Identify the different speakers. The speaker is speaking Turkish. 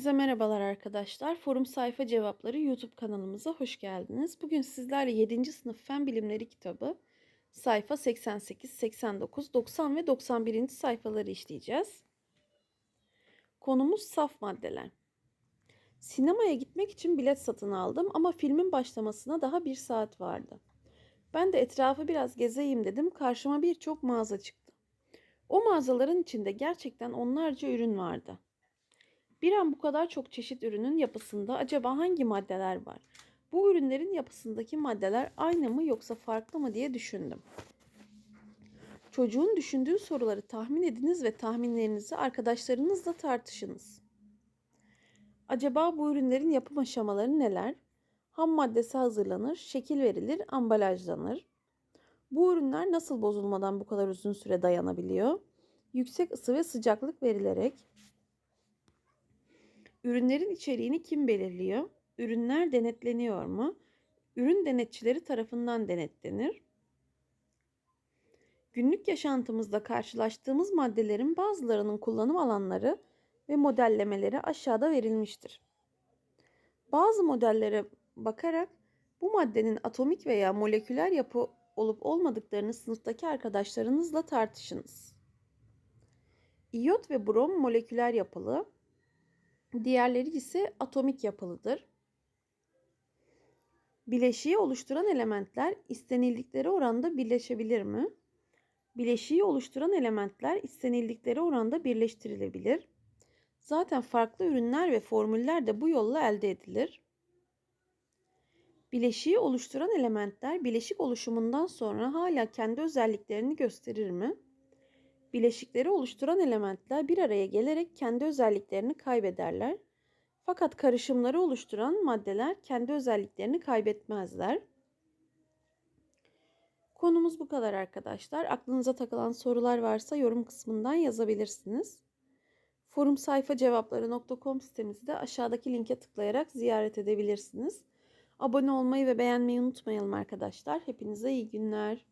Speaker 1: Hepinize merhabalar arkadaşlar. Forum Sayfa Cevapları YouTube kanalımıza hoş geldiniz. Bugün sizlerle 7. sınıf Fen Bilimleri kitabı sayfa 88, 89, 90 ve 91. sayfaları işleyeceğiz. Konumuz saf maddeler. Sinemaya gitmek için bilet satın aldım ama filmin başlamasına daha bir saat vardı. Ben de etrafı biraz gezeyim dedim. Karşıma birçok mağaza çıktı. O mağazaların içinde gerçekten onlarca ürün vardı. Bir an bu kadar çok çeşit ürünün yapısında acaba hangi maddeler var? Bu ürünlerin yapısındaki maddeler aynı mı yoksa farklı mı diye düşündüm. Çocuğun düşündüğü soruları tahmin ediniz ve tahminlerinizi arkadaşlarınızla tartışınız. Acaba bu ürünlerin yapım aşamaları neler? Ham maddesi hazırlanır, şekil verilir, ambalajlanır. Bu ürünler nasıl bozulmadan bu kadar uzun süre dayanabiliyor? Yüksek ısı ve sıcaklık verilerek Ürünlerin içeriğini kim belirliyor? Ürünler denetleniyor mu? Ürün denetçileri tarafından denetlenir. Günlük yaşantımızda karşılaştığımız maddelerin bazılarının kullanım alanları ve modellemeleri aşağıda verilmiştir. Bazı modellere bakarak bu maddenin atomik veya moleküler yapı olup olmadıklarını sınıftaki arkadaşlarınızla tartışınız. İyot ve brom moleküler yapılı, Diğerleri ise atomik yapılıdır. Bileşiği oluşturan elementler istenildikleri oranda birleşebilir mi? Bileşiği oluşturan elementler istenildikleri oranda birleştirilebilir. Zaten farklı ürünler ve formüller de bu yolla elde edilir. Bileşiği oluşturan elementler bileşik oluşumundan sonra hala kendi özelliklerini gösterir mi? Bileşikleri oluşturan elementler bir araya gelerek kendi özelliklerini kaybederler. Fakat karışımları oluşturan maddeler kendi özelliklerini kaybetmezler. Konumuz bu kadar arkadaşlar. Aklınıza takılan sorular varsa yorum kısmından yazabilirsiniz. Forum sayfa cevapları.com sitemizi de aşağıdaki linke tıklayarak ziyaret edebilirsiniz. Abone olmayı ve beğenmeyi unutmayalım arkadaşlar. Hepinize iyi günler.